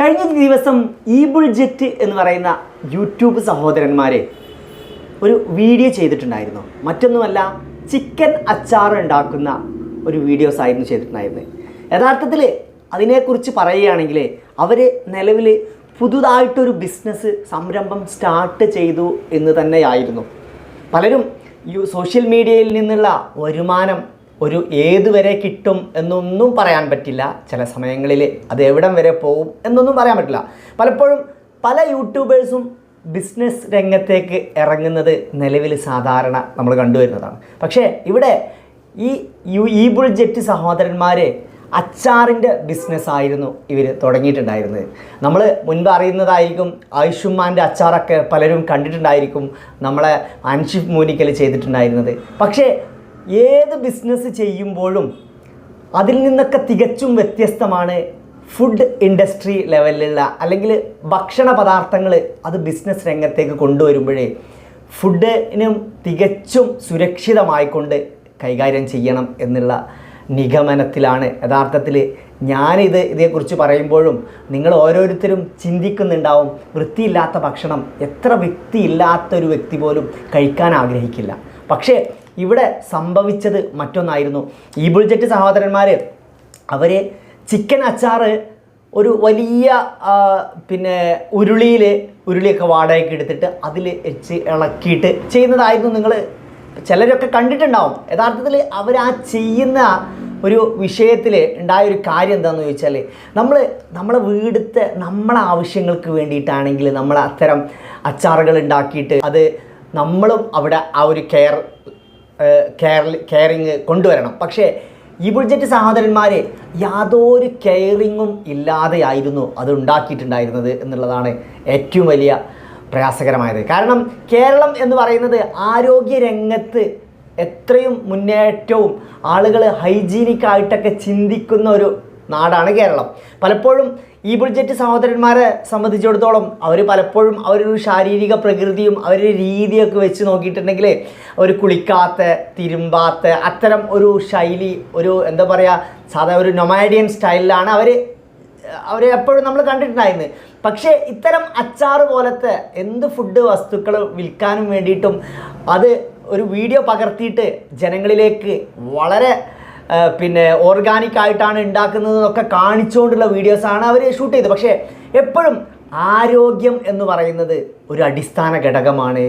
കഴിഞ്ഞ ദിവസം ഈബിൾ ജെറ്റ് എന്ന് പറയുന്ന യൂട്യൂബ് സഹോദരന്മാരെ ഒരു വീഡിയോ ചെയ്തിട്ടുണ്ടായിരുന്നു. മറ്റൊന്നുമല്ല ചിക്കൻ അച്ചാർ ഉണ്ടാക്കുന്ന ഒരു വീഡിയോസ് ആയിരുന്നു ചെയ്തിട്ടുണ്ടായിരുന്നത്. യഥാർത്ഥത്തിൽ അതിനെക്കുറിച്ച് പറയുകയാണെങ്കിൽ അവർ നിലവിൽ പുതുതായിട്ടൊരു ബിസിനസ് സംരംഭം സ്റ്റാർട്ട് ചെയ്തു എന്ന് തന്നെയായിരുന്നു. പലരും സോഷ്യൽ മീഡിയയിൽ നിന്നുള്ള വരുമാനം ഒരു ഏതുവരെ കിട്ടും എന്നൊന്നും പറയാൻ പറ്റില്ല. ചില സമയങ്ങളിൽ അത് എവിടം വരെ പോകും എന്നൊന്നും പറയാൻ പറ്റില്ല. പലപ്പോഴും പല യൂട്യൂബേഴ്സും ബിസിനസ് രംഗത്തേക്ക് ഇറങ്ങുന്നത് നിലവിൽ സാധാരണ നമ്മൾ കണ്ടുവരുന്നതാണ്. പക്ഷേ ഇവിടെ ഈ യു ഈ ബുൾജെറ്റ് സഹോദരന്മാർ അച്ചാറിന്റെ ബിസിനസ്സായിരുന്നു ഇവർ തുടങ്ങിയിട്ടുണ്ടായിരുന്നത്. നമ്മൾ മുൻപ് അറിയുന്നതായിരിക്കും ആയുഷ്മാന്റെ അച്ചാറൊക്കെ പലരും കണ്ടിട്ടുണ്ടായിരിക്കും നമ്മളെ അൻഷിഫ് മൂനിക്കൽ ചെയ്തിട്ടുണ്ടായിരുന്നത്. പക്ഷേ ഏത് ബിസിനസ് ചെയ്യുമ്പോഴും അതിൽ നിന്നൊക്കെ തികച്ചും വ്യത്യസ്തമാണ് ഫുഡ് ഇൻഡസ്ട്രി ലെവലിലുള്ള അല്ലെങ്കിൽ ഭക്ഷണ പദാർത്ഥങ്ങൾ അത് ബിസിനസ് രംഗത്തേക്ക് കൊണ്ടുവരുമ്പോഴേ ഫുഡിനും തികച്ചും സുരക്ഷിതമായിക്കൊണ്ട് കൈകാര്യം ചെയ്യണം എന്നുള്ള നിഗമനത്തിലാണ്. യഥാർത്ഥത്തിൽ ഞാനിത് ഇതേക്കുറിച്ച് പറയുമ്പോഴും നിങ്ങൾ ഓരോരുത്തരും ചിന്തിക്കുന്നുണ്ടാവും വൃത്തിയില്ലാത്ത ഭക്ഷണം എത്ര വ്യക്തിയില്ലാത്തൊരു വ്യക്തി പോലും കഴിക്കാൻ ആഗ്രഹിക്കില്ല. പക്ഷേ ഇവിടെ സംഭവിച്ചത് മറ്റൊന്നായിരുന്നു. ഈ ബുൾജെറ്റ് സഹോദരന്മാർ അവർ ചിക്കൻ അച്ചാറ് ഒരു വലിയ പിന്നെ ഉരുളിയിൽ ഉരുളിയൊക്കെ വാടകയ്ക്ക് എടുത്തിട്ട് അതിൽ വെച്ച് ഇളക്കിയിട്ട് ചെയ്യുന്നതായിരുന്നു നിങ്ങൾ ചിലരൊക്കെ കണ്ടിട്ടുണ്ടാവും. യഥാർത്ഥത്തിൽ അവർ ആ ചെയ്യുന്ന ഒരു വിഷയത്തിൽ ഉണ്ടായൊരു കാര്യം എന്താണെന്ന് ചോദിച്ചാൽ നമ്മൾ നമ്മളെ വീടുത്തെ നമ്മളെ ആവശ്യങ്ങൾക്ക് വേണ്ടിയിട്ടാണെങ്കിൽ നമ്മൾ അത്തരം അച്ചാറുകൾ ഉണ്ടാക്കിയിട്ട് അത് നമ്മളും അവിടെ ആ ഒരു കെയർ കെയർ കെയറിങ് കൊണ്ടുവരണം. പക്ഷേ ഈ ബുൾജറ്റ് സഹോദരന്മാർ യാതൊരു കെയറിങ്ങും ഇല്ലാതെയായിരുന്നു അത് ഉണ്ടാക്കിയിട്ടുണ്ടായിരുന്നത് എന്നുള്ളതാണ് ഏറ്റവും വലിയ പ്രയാസകരമായത്. കാരണം കേരളം എന്ന് പറയുന്നത് ആരോഗ്യ രംഗത്ത് എത്രയും മുന്നേറ്റവും ആളുകൾ ഹൈജീനിക്കായിട്ടൊക്കെ ചിന്തിക്കുന്ന ഒരു നാടാണ് കേരളം. പലപ്പോഴും ഈ ബുൾജറ്റ് സഹോദരന്മാരെ സംബന്ധിച്ചിടത്തോളം അവർ പലപ്പോഴും അവരൊരു ശാരീരിക പ്രകൃതിയും അവരുടെ രീതിയൊക്കെ വെച്ച് നോക്കിയിട്ടുണ്ടെങ്കിൽ ഒരു കുളിക്കാത്ത തിരുമ്പാത്ത അത്തരം ഒരു ശൈലി ഒരു എന്താ പറയുക സാധാ ഒരു നൊമാഡിയൻ സ്റ്റൈലിലാണ് അവർ അവരെ എപ്പോഴും നമ്മൾ കണ്ടിട്ടുണ്ടായിരുന്നു. പക്ഷേ ഇത്തരം അച്ചാർ പോലത്തെ എന്ത് ഫുഡ് വസ്തുക്കൾ വിൽക്കാനും വേണ്ടിയിട്ടും അത് ഒരു വീഡിയോ പകർത്തിയിട്ട് ജനങ്ങളിലേക്ക് വളരെ പിന്നെ ഓർഗാനിക് ആയിട്ടാണ് ഉണ്ടാക്കുന്നത് എന്നൊക്കെ കാണിച്ചുകൊണ്ടുള്ള വീഡിയോസാണ് അവർ ഷൂട്ട് ചെയ്തത്. പക്ഷേ എപ്പോഴും ആരോഗ്യം എന്ന് പറയുന്നത് ഒരു അടിസ്ഥാന ഘടകമാണ്.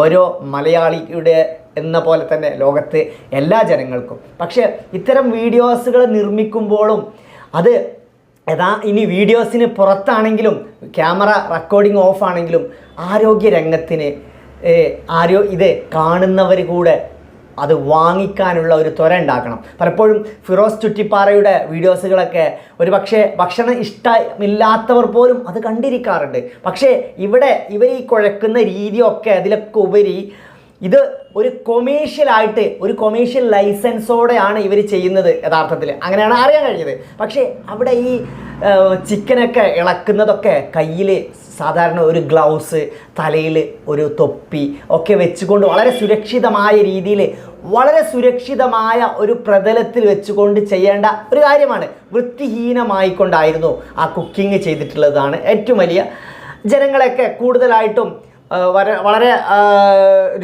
ഓരോ മലയാളിയുടെ എന്ന പോലെ തന്നെ ലോകത്ത് എല്ലാ ജനങ്ങൾക്കും. പക്ഷേ ഇത്തരം വീഡിയോസുകൾ നിർമ്മിക്കുമ്പോഴും അത് യഥാ ഇനി വീഡിയോസിന് പുറത്താണെങ്കിലും ക്യാമറ റെക്കോർഡിംഗ് ഓഫ് ആണെങ്കിലും ആരോഗ്യ രംഗത്തിന് ആരോ ഇത് കാണുന്നവർ കൂടെ അത് വാങ്ങിക്കാനുള്ള ഒരു ത്വര ഉണ്ടാക്കണം. പലപ്പോഴും ഫിറോസ് ചുറ്റിപ്പാറയുടെ വീഡിയോസുകളൊക്കെ ഒരു പക്ഷേ ഭക്ഷണം ഇഷ്ടമില്ലാത്തവർ പോലും അത് കണ്ടിരിക്കാറുണ്ട്. പക്ഷേ ഇവിടെ ഇവർ ഈ കുഴക്കുന്ന രീതിയൊക്കെ അതിലൊക്കെ ഉപരി ഇത് ഒരു കൊമേഴ്ഷ്യലായിട്ട് ഒരു കൊമേഴ്ഷ്യൽ ലൈസൻസോടെയാണ് ഇവർ ചെയ്യുന്നത് യഥാർത്ഥത്തിൽ അങ്ങനെയാണ് അറിയാൻ കഴിഞ്ഞത്. പക്ഷേ അവിടെ ഈ ചിക്കനൊക്കെ ഇളക്കുന്നതൊക്കെ കയ്യിൽ സാധാരണ ഒരു ഗ്ലൗസ് തലയിൽ ഒരു തൊപ്പി ഒക്കെ വെച്ചുകൊണ്ട് വളരെ സുരക്ഷിതമായ രീതിയിൽ വളരെ സുരക്ഷിതമായ ഒരു പ്രതലത്തിൽ വെച്ചുകൊണ്ട് ചെയ്യേണ്ട ഒരു കാര്യമാണ്. വൃത്തിഹീനമായിക്കൊണ്ടായിരുന്നു ആ കുക്കിംഗ് ചെയ്തിട്ടുള്ളതാണ് ഏറ്റവും വലിയ. ജനങ്ങളെയൊക്കെ കൂടുതലായിട്ടും വളരെ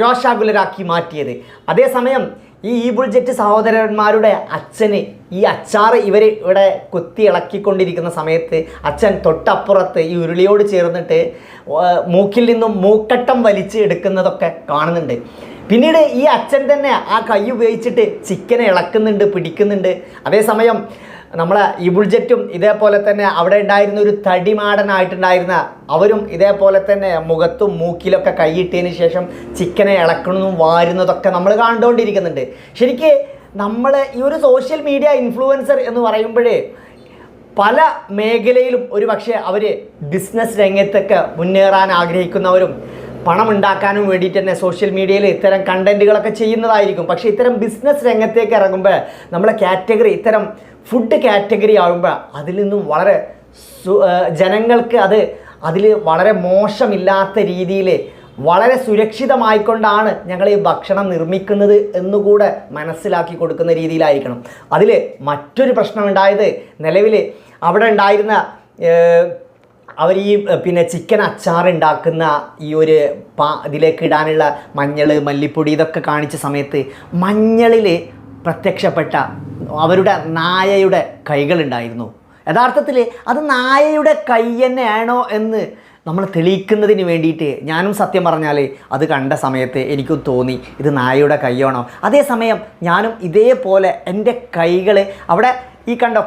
രോഷാകുലരാക്കി മാറ്റിയത്. അതേസമയം ഈ ഈ ബുൾജെറ്റ് സഹോദരന്മാരുടെ അച്ഛന് ഈ അച്ചാറ് ഇവർ ഇവിടെ കുത്തി ഇളക്കിക്കൊണ്ടിരിക്കുന്ന സമയത്ത് അച്ഛൻ തൊട്ടപ്പുറത്ത് ഈ ഉരുളിയോട് ചേർന്നിട്ട് മൂക്കിൽ നിന്നും മൂക്കട്ടം വലിച്ച് എടുക്കുന്നതൊക്കെ കാണുന്നുണ്ട്. പിന്നീട് ഈ അച്ഛൻ തന്നെ ആ കൈ ഉപയോഗിച്ചിട്ട് ചിക്കനെ ഇളക്കുന്നുണ്ട് പിടിക്കുന്നുണ്ട്. അതേസമയം നമ്മളെ ഇബുൾജറ്റും ബുൾജറ്റും ഇതേപോലെ തന്നെ അവിടെ ഉണ്ടായിരുന്ന ഒരു തടിമാടനായിട്ടുണ്ടായിരുന്ന അവരും ഇതേപോലെ തന്നെ മുഖത്തും മൂക്കിലൊക്കെ കൈയിട്ടതിന് ശേഷം ചിക്കനെ ഇളക്കുന്നതും വാരുന്നതൊക്കെ നമ്മൾ കണ്ടുകൊണ്ടിരിക്കുന്നുണ്ട്. ശരിക്ക് നമ്മൾ ഈ ഒരു സോഷ്യൽ മീഡിയ ഇൻഫ്ലുവൻസർ എന്ന് പറയുമ്പോഴേ പല മേഖലയിലും ഒരു പക്ഷേ അവർ ബിസിനസ് രംഗത്തൊക്കെ മുന്നേറാൻ ആഗ്രഹിക്കുന്നവരും പണം ഉണ്ടാക്കാനും വേണ്ടിയിട്ട് തന്നെ സോഷ്യൽ മീഡിയയിൽ ഇത്തരം കണ്ടന്റുകളൊക്കെ ചെയ്യുന്നതായിരിക്കും. പക്ഷേ ഇത്തരം ബിസിനസ് രംഗത്തേക്ക് ഇറങ്ങുമ്പോൾ നമ്മളെ കാറ്റഗറി ഇത്തരം ഫുഡ് കാറ്റഗറി ആകുമ്പോൾ അതിൽ നിന്നും വളരെ ജനങ്ങൾക്ക് അത് അതിൽ വളരെ മോശമില്ലാത്ത രീതിയിൽ വളരെ സുരക്ഷിതമായിക്കൊണ്ടാണ് ഞങ്ങൾ ഈ ഭക്ഷണം നിർമ്മിക്കുന്നത് എന്നുകൂടെ മനസ്സിലാക്കി കൊടുക്കുന്ന രീതിയിലായിരിക്കണം. അതിൽ മറ്റൊരു പ്രശ്നമുണ്ടായത് നിലവിൽ അവിടെ ഉണ്ടായിരുന്ന അവർ ഈ പിന്നെ ചിക്കൻ അച്ചാർ ഉണ്ടാക്കുന്ന ഈ ഒരു പാ ഇതിലേക്ക് ഇടാനുള്ള മഞ്ഞൾ മല്ലിപ്പൊടി ഇതൊക്കെ കാണിച്ച സമയത്ത് മഞ്ഞളിൽ പ്രത്യക്ഷപ്പെട്ട അവരുടെ നായയുടെ കൈകളുണ്ടായിരുന്നു യഥാർത്ഥത്തിൽ അത് നായയുടെ കൈ തന്നെയാണോ എന്ന് നമ്മൾ തെളിയിക്കുന്നതിന് വേണ്ടിയിട്ട് ഞാനും സത്യം പറഞ്ഞാൽ അത് കണ്ട സമയത്ത് എനിക്കും തോന്നി ഇത് നായയുടെ കൈയാണോ. അതേസമയം ഞാനും ഇതേപോലെ എന്റെ കൈകൾ അവിടെ ഈ കണ്ടോ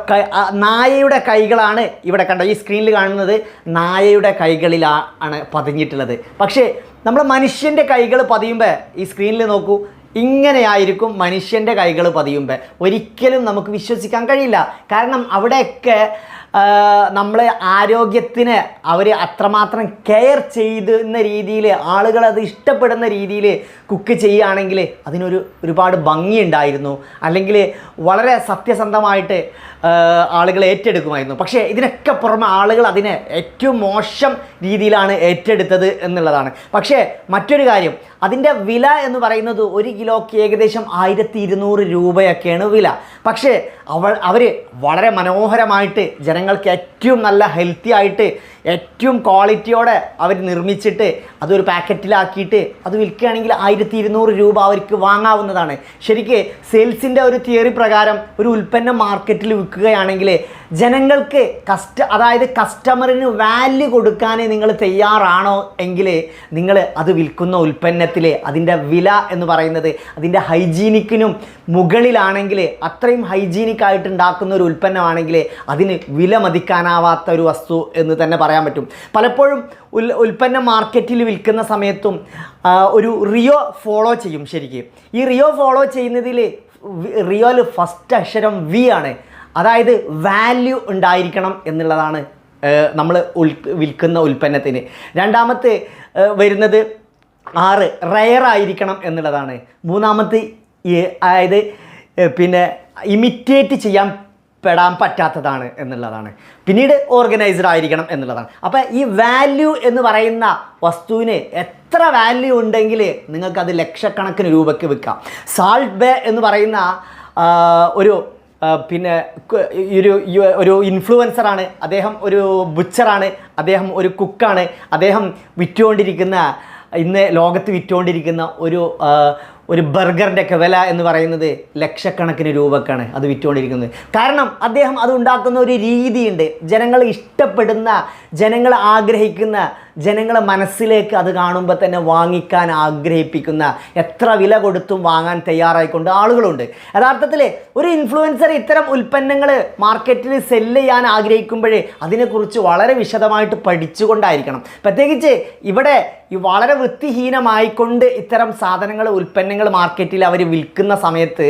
നായയുടെ കൈകളാണ് ഇവിടെ കണ്ടോ ഈ സ്ക്രീനിൽ കാണുന്നത് നായയുടെ കൈകളിലാണ് പതിഞ്ഞിട്ടുള്ളത്. പക്ഷേ നമ്മൾ മനുഷ്യന്റെ കൈകൾ പതിയുമ്പോൾ ഈ സ്ക്രീനിൽ നോക്കൂ ഇങ്ങനെയായിരിക്കും മനുഷ്യന്റെ കൈകൾ പതിയുമ്പോൾ ഒരിക്കലും നമുക്ക് വിശ്വസിക്കാൻ കഴിയില്ല. കാരണം അവിടെയൊക്കെ നമ്മൾ ആരോഗ്യത്തിന് അവർ അത്രമാത്രം കെയർ ചെയ്തുന്ന രീതിയിൽ ആളുകൾ അത് ഇഷ്ടപ്പെടുന്ന രീതിയിൽ കുക്ക് ചെയ്യുകയാണെങ്കിൽ അതിനൊരു ഒരുപാട് ഭംഗിയുണ്ടായിരുന്നു. അല്ലെങ്കിൽ വളരെ സത്യസന്ധമായിട്ട് ആളുകൾ ഏറ്റെടുക്കുമായിരുന്നു. പക്ഷേ ഇതിനൊക്കെ പുറമെ ആളുകൾ അതിനെ ഏറ്റവും മോശം രീതിയിലാണ് ഏറ്റെടുത്തത് എന്നുള്ളതാണ്. പക്ഷേ മറ്റൊരു കാര്യം അതിന്റെ വില എന്ന് പറയുന്നത് ഒരു കിലോയ്ക്ക് ഏകദേശം ആയിരത്തി ഇരുന്നൂറ് രൂപയൊക്കെയാണ് വില. പക്ഷേ അവൾ അവർ വളരെ മനോഹരമായിട്ട് ജനങ്ങൾക്ക് ഏറ്റവും നല്ല ഹെൽത്തി ആയിട്ട് ഏറ്റവും ക്വാളിറ്റിയോടെ അവർ നിർമ്മിച്ചിട്ട് അതൊരു പാക്കറ്റിലാക്കിയിട്ട് അത് വിൽക്കുകയാണെങ്കിൽ ആയിരത്തി ഇരുന്നൂറ് രൂപ അവർക്ക് വാങ്ങാവുന്നതാണ്. ശരിക്ക് സെയിൽസിന്റെ ഒരു തിയറി പ്രകാരം ഒരു ഉൽപ്പന്നം മാർക്കറ്റിൽ വിൽക്കുകയാണെങ്കിൽ ജനങ്ങൾക്ക് കസ്റ്റ അതായത് കസ്റ്റമറിന് വാല്യൂ കൊടുക്കാൻ നിങ്ങൾ തയ്യാറാണോ എങ്കിൽ നിങ്ങൾ അത് വിൽക്കുന്ന ഉൽപ്പന്നത്തിൽ അതിന്റെ വില എന്ന് പറയുന്നത് അതിന്റെ ഹൈജീനിക്കിനും മുകളിലാണെങ്കിൽ അത്രയും ഹൈജീനിക്കായിട്ട് ഉണ്ടാക്കുന്ന ഒരു ഉൽപ്പന്നമാണെങ്കിൽ അതിന് വില മതിക്കാനാവാത്ത ഒരു വസ്തു എന്ന് തന്നെ പറയാൻ പറ്റും. പലപ്പോഴും ഉൽ ഉൽപ്പന്നം മാർക്കറ്റിൽ വിൽക്കുന്ന സമയത്തും ഒരു റിയോ ഫോളോ ചെയ്യും ശരിക്കും. ഈ റിയോ ഫോളോ ചെയ്യുന്നതിൽ റിയോയിൽ ഫസ്റ്റ് അക്ഷരം വി ആണ്. അതായത് വാല്യൂ ഉണ്ടായിരിക്കണം എന്നുള്ളതാണ് നമ്മൾ ഉൽ വിൽക്കുന്ന ഉൽപ്പന്നത്തിന്. രണ്ടാമത്തെ വരുന്നത് ആറ് റയർ ആയിരിക്കണം എന്നുള്ളതാണ്. മൂന്നാമത്തെ അതായത് പിന്നെ ഇമിറ്റേറ്റ് ചെയ്യാൻ പെടാൻ പറ്റാത്തതാണ് എന്നുള്ളതാണ്. പിന്നീട് ഓർഗനൈസ്ഡ് ആയിരിക്കണം എന്നുള്ളതാണ്. അപ്പോൾ ഈ വാല്യൂ എന്ന് പറയുന്ന വസ്തുവിന് എത്ര വാല്യൂ ഉണ്ടെങ്കിൽ നിങ്ങൾക്കത് ലക്ഷക്കണക്കിന് രൂപയ്ക്ക് വിൽക്കാം. സാൾട്ട് ബേ എന്ന് പറയുന്ന ഒരു പിന്നെ ഒരു ഒരു ഇൻഫ്ലുവൻസറാണ് അദ്ദേഹം ഒരു ബുച്ചറാണ് അദ്ദേഹം ഒരു കുക്കാണ് അദ്ദേഹം വിറ്റുകൊണ്ടിരിക്കുന്ന ഇന്ന് ലോകത്ത് വിറ്റുകൊണ്ടിരിക്കുന്ന ഒരു ഒരു ബർഗറിന്റെ ഒക്കെ വില എന്ന് പറയുന്നത് ലക്ഷക്കണക്കിന് രൂപക്കാണ് അത് വിറ്റുകൊണ്ടിരിക്കുന്നത്. കാരണം അദ്ദേഹം അത് ഉണ്ടാക്കുന്ന ഒരു രീതിയുണ്ട്. ജനങ്ങൾ ഇഷ്ടപ്പെടുന്ന ജനങ്ങൾ ആഗ്രഹിക്കുന്ന ജനങ്ങളെ മനസ്സിലേക്ക് അത് കാണുമ്പോൾ തന്നെ വാങ്ങിക്കാൻ ആഗ്രഹിപ്പിക്കുന്ന എത്ര വില കൊടുത്തും വാങ്ങാൻ തയ്യാറായിക്കൊണ്ട് ആളുകളുണ്ട്. യഥാർത്ഥത്തിൽ ഒരു ഇൻഫ്ലുവൻസർ ഇത്തരം ഉൽപ്പന്നങ്ങൾ മാർക്കറ്റിൽ സെല്ല് ചെയ്യാൻ ആഗ്രഹിക്കുമ്പോഴേ അതിനെക്കുറിച്ച് വളരെ വിശദമായിട്ട് പഠിച്ചുകൊണ്ടായിരിക്കണം. പ്രത്യേകിച്ച് ഇവിടെ ഈ വളരെ വൃത്തിഹീനമായിക്കൊണ്ട് ഇത്തരം സാധനങ്ങൾ ഉൽപ്പന്നങ്ങൾ മാർക്കറ്റിൽ അവർ വിൽക്കുന്ന സമയത്ത്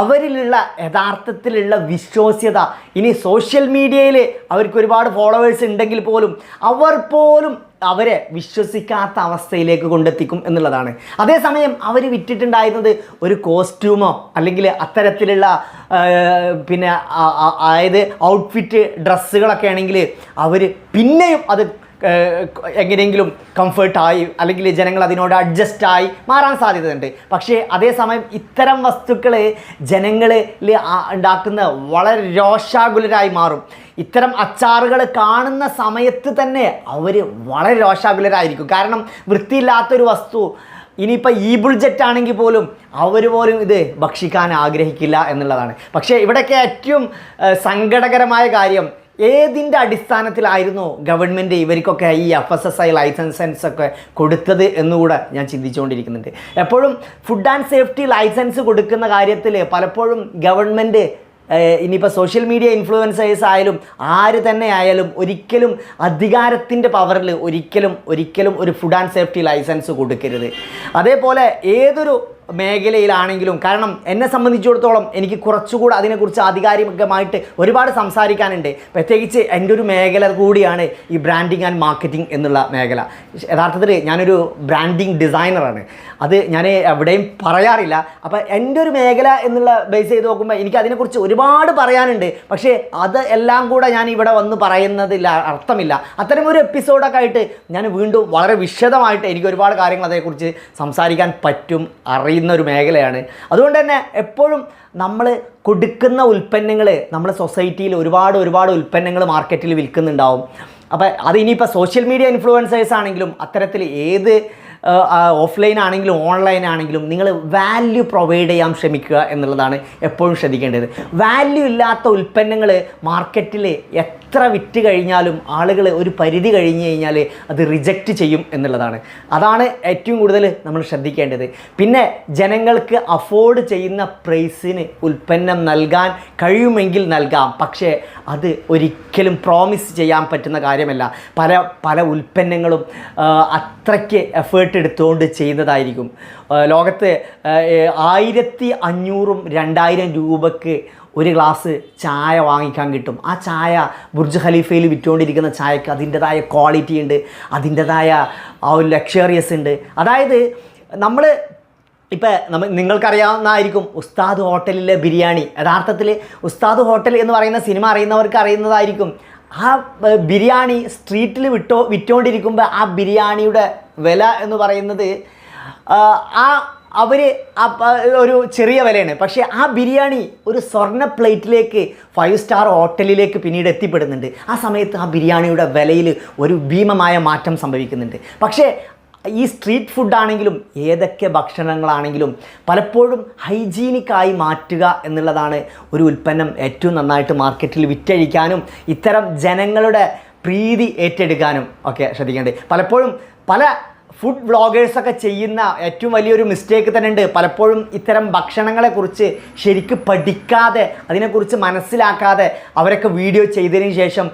അവരിലുള്ള യഥാർത്ഥത്തിലുള്ള വിശ്വാസ്യത ഇനി സോഷ്യൽ മീഡിയയിൽ അവർക്ക് ഒരുപാട് ഫോളോവേഴ്സ് ഉണ്ടെങ്കിൽ പോലും അവർ പോലും അവരെ വിശ്വസിക്കാത്ത അവസ്ഥയിലേക്ക് കൊണ്ടെത്തിക്കും എന്നുള്ളതാണ്. അതേസമയം അവർ വിറ്റിട്ടുണ്ടായിരുന്നത് ഒരു കോസ്റ്റ്യൂമോ അല്ലെങ്കിൽ അത്തരത്തിലുള്ള പിന്നെ അതായത് ഔട്ട്ഫിറ്റ് ഡ്രസ്സുകളൊക്കെ ആണെങ്കിൽ അവർ പിന്നെയും അത് എങ്ങനെയെങ്കിലും കംഫർട്ടായി അല്ലെങ്കിൽ ജനങ്ങൾ അതിനോട് അഡ്ജസ്റ്റായി മാറാൻ സാധ്യതയുണ്ട്. പക്ഷേ അതേസമയം ഇത്തരം വസ്തുക്കൾ ജനങ്ങളിൽ ഉണ്ടാക്കുന്ന വളരെ രോഷാകുലരായി മാറും. ഇത്തരം അച്ചാറുകൾ കാണുന്ന സമയത്ത് തന്നെ അവർ വളരെ രോഷാകുലരായിരിക്കും. കാരണം വൃത്തിയില്ലാത്തൊരു വസ്തു ഇനിയിപ്പോൾ ഈ ബുൾജെറ്റ് ആണെങ്കിൽ പോലും അവർ പോലും ഇത് ഭക്ഷിക്കാൻ ആഗ്രഹിക്കില്ല എന്നുള്ളതാണ്. പക്ഷേ ഇവിടെയൊക്കെ ഏറ്റവും സങ്കടകരമായ കാര്യം ഏതിന്റെ അടിസ്ഥാനത്തിലായിരുന്നു ഗവൺമെന്റ് ഇവർക്കൊക്കെ ഈ F S S I licences ഒക്കെ കൊടുത്തത് എന്നുകൂടെ ഞാൻ ചിന്തിച്ചുകൊണ്ടിരിക്കുന്നുണ്ട്. എപ്പോഴും ഫുഡ് ആൻഡ് സേഫ്റ്റി ലൈസൻസ് കൊടുക്കുന്ന കാര്യത്തിൽ പലപ്പോഴും ഗവൺമെന്റ് ഇനിയിപ്പോൾ സോഷ്യൽ മീഡിയ ഇൻഫ്ലുവൻസേഴ്സ് ആയാലും ആര് തന്നെ ആയാലും ഒരിക്കലും അധികാരത്തിന്റെ പവറിൽ ഒരിക്കലും ഒരിക്കലും ഒരു ഫുഡ് ആൻഡ് സേഫ്റ്റി ലൈസൻസ് കൊടുക്കരുത്. അതേപോലെ ഏതൊരു മേഖലയിലാണെങ്കിലും കാരണം എന്നെ സംബന്ധിച്ചിടത്തോളം എനിക്ക് കുറച്ചുകൂടെ അതിനെക്കുറിച്ച് ആധികാരികമായിട്ട് ഒരുപാട് സംസാരിക്കാനുണ്ട്. പ്രത്യേകിച്ച് എന്റെ ഒരു മേഖല കൂടിയാണ് ഈ ബ്രാൻഡിങ് ആൻഡ് മാർക്കറ്റിംഗ് എന്നുള്ള മേഖല. യഥാർത്ഥത്തിൽ ഞാനൊരു ബ്രാൻഡിങ് ഡിസൈനറാണ് അത് ഞാൻ എവിടെയും പറയാറില്ല. അപ്പോൾ എന്റെ ഒരു മേഖല എന്നുള്ള ബേസ് ചെയ്ത് നോക്കുമ്പോൾ എനിക്ക് അതിനെക്കുറിച്ച് ഒരുപാട് പറയാനുണ്ട്. പക്ഷേ അത് എല്ലാം കൂടെ ഞാൻ ഇവിടെ വന്ന് പറയുന്നതിൽ അർത്ഥമില്ല. അത്തരം ഒരു എപ്പിസോഡൊക്കെ ആയിട്ട് ഞാൻ വീണ്ടും വളരെ വിശദമായിട്ട് എനിക്ക് ഒരുപാട് കാര്യങ്ങൾ അതേക്കുറിച്ച് സംസാരിക്കാൻ പറ്റും അറിയുന്ന ഒരു മേഖലയാണ്. അതുകൊണ്ട് തന്നെ എപ്പോഴും നമ്മൾ കൊടുക്കുന്ന ഉൽപ്പന്നങ്ങൾ നമ്മുടെ സൊസൈറ്റിയിൽ ഒരുപാട് ഒരുപാട് ഉൽപ്പന്നങ്ങൾ മാർക്കറ്റിൽ വിൽക്കുന്നുണ്ടാവും. അപ്പോൾ അത് സോഷ്യൽ മീഡിയ ഇൻഫ്ലുവൻസേഴ്സ് ആണെങ്കിലും അത്തരത്തിൽ ഏത് ഓഫ്ലൈൻ ആണെങ്കിലും ഓൺലൈൻ ആണെങ്കിലും നിങ്ങൾ വാല്യൂ പ്രൊവൈഡ് ചെയ്യാൻ ശ്രമിക്കുക എന്നുള്ളതാണ് എപ്പോഴും ശ്രദ്ധിക്കേണ്ടത്. വാല്യൂ ഇല്ലാത്ത ഉൽപ്പന്നങ്ങൾ മാർക്കറ്റിൽ എത്ര വിറ്റ് കഴിഞ്ഞാലും ആളുകൾ ഒരു പരിധി കഴിഞ്ഞ് കഴിഞ്ഞാൽ അത് റിജക്റ്റ് ചെയ്യും എന്നുള്ളതാണ്. അതാണ് ഏറ്റവും കൂടുതൽ നമ്മൾ ശ്രദ്ധിക്കേണ്ടത്. പിന്നെ ജനങ്ങൾക്ക് അഫോർഡ് ചെയ്യുന്ന പ്രൈസിന് ഉൽപ്പന്നം നൽകാൻ കഴിയുമെങ്കിൽ നൽകാം. പക്ഷേ അത് ഒരിക്കലും പ്രോമിസ് ചെയ്യാൻ പറ്റുന്ന കാര്യമല്ല. പല പല ഉൽപ്പന്നങ്ങളും അത്രയ്ക്ക് എഫേർട്ട് എടുത്തുകൊണ്ട് ചെയ്യുന്നതായിരിക്കും. ലോകത്ത് ആയിരത്തി അഞ്ഞൂറും രണ്ടായിരം രൂപക്ക് ഒരു ഗ്ലാസ് ചായ വാങ്ങിക്കാൻ കിട്ടും. ആ ചായ ബുർജ് ഖലീഫയിൽ വിറ്റുകൊണ്ടിരിക്കുന്ന ചായക്ക് അതിന്റെതായ ക്വാളിറ്റി ഉണ്ട് അതിന്റെതായ ആ ഒരു ലക്ഷറിയസ് ഉണ്ട്. അതായത് നമ്മൾ ഇപ്പം നമ്മൾ നിങ്ങൾക്കറിയാവുന്നതായിരിക്കും ഉസ്താദ് ഹോട്ടലിലെ ബിരിയാണി. യഥാർത്ഥത്തിൽ ഉസ്താദ് ഹോട്ടൽ എന്ന് പറയുന്ന സിനിമ അറിയുന്നവർക്ക് അറിയുന്നതായിരിക്കും. ആ ബിരിയാണി സ്ട്രീറ്റിൽ വിട്ടോ വിറ്റുകൊണ്ടിരിക്കുമ്പോൾ ആ ബിരിയാണിയുടെ വില എന്ന് പറയുന്നത് ആ അവർ ഒരു ചെറിയ വിലയാണ്. പക്ഷേ ആ ബിരിയാണി ഒരു സ്വർണ പ്ലേറ്റിലേക്ക് ഫൈവ് സ്റ്റാർ ഹോട്ടലിലേക്ക് പിന്നീട് എത്തിപ്പെടുന്നുണ്ട്. ആ സമയത്ത് ആ ബിരിയാണിയുടെ വിലയിൽ ഒരു ഭീമമായ മാറ്റം സംഭവിക്കുന്നുണ്ട്. പക്ഷേ ഈ സ്ട്രീറ്റ് ഫുഡാണെങ്കിലും ഏതൊക്കെ ഭക്ഷണങ്ങളാണെങ്കിലും പലപ്പോഴും ഹൈജീനിക്കായി മാറ്റുക എന്നുള്ളതാണ് ഒരു ഉൽപ്പന്നം ഏറ്റവും നന്നായിട്ട് മാർക്കറ്റിൽ വിറ്റഴിക്കാനും ഇത്തരം ജനങ്ങളുടെ പ്രീതി ഏറ്റെടുക്കാനും ഒക്കെ ശ്രദ്ധിക്കേണ്ടത്. പലപ്പോഴും പല ഫുഡ് വ്ളോഗേഴ്സൊക്കെ ചെയ്യുന്ന ഏറ്റവും വലിയൊരു മിസ്റ്റേക്ക് തന്നെ ഉണ്ട്. പലപ്പോഴും ഇത്തരം ഭക്ഷണങ്ങളെക്കുറിച്ച് ശരിക്ക് പഠിക്കാതെ അതിനെക്കുറിച്ച് മനസ്സിലാക്കാതെ അവരൊക്കെ വീഡിയോ ചെയ്തതിന് ശേഷം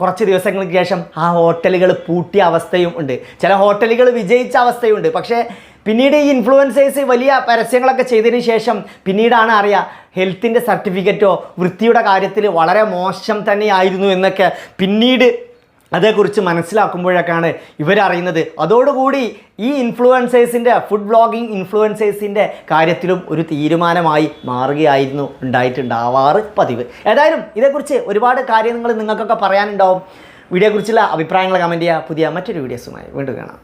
കുറച്ച് ദിവസങ്ങൾക്ക് ശേഷം ആ ഹോട്ടലുകൾ പൂട്ടിയ അവസ്ഥയും ഉണ്ട്. ചില ഹോട്ടലുകൾ വിജയിച്ച അവസ്ഥയുണ്ട് പക്ഷേ പിന്നീട് ഈ ഇൻഫ്ലുവൻസേഴ്സ് വലിയ പരസ്യങ്ങളൊക്കെ ചെയ്തതിന് ശേഷം പിന്നീടാണ് അറിയുക ഹെൽത്തിന്റെ സർട്ടിഫിക്കറ്റോ വൃത്തിയുടെ കാര്യത്തിൽ വളരെ മോശം തന്നെയായിരുന്നു എന്നൊക്കെ പിന്നീട് അതേക്കുറിച്ച് മനസ്സിലാക്കുമ്പോഴൊക്കെയാണ് ഇവരറിയുന്നത്. അതോടുകൂടി ഈ ഇൻഫ്ലുവൻസേഴ്സിന്റെ ഫുഡ് ബ്ലോഗിംഗ് ഇൻഫ്ലുവൻസേഴ്സിന്റെ കാര്യത്തിലും ഒരു തീരുമാനമായി മാറുകയായിരുന്നു ഉണ്ടായിട്ടുണ്ടാവാറ് പതിവ്. ഏതായാലും ഇതേക്കുറിച്ച് ഒരുപാട് കാര്യങ്ങൾ നിങ്ങൾക്കൊക്കെ പറയാനുണ്ടാവും. വീഡിയോയെക്കുറിച്ചുള്ള അഭിപ്രായങ്ങൾ കമന്റ് ചെയ്യുക. പുതിയ മറ്റൊരു വീഡിയോസുമായി വീണ്ടും കാണാം.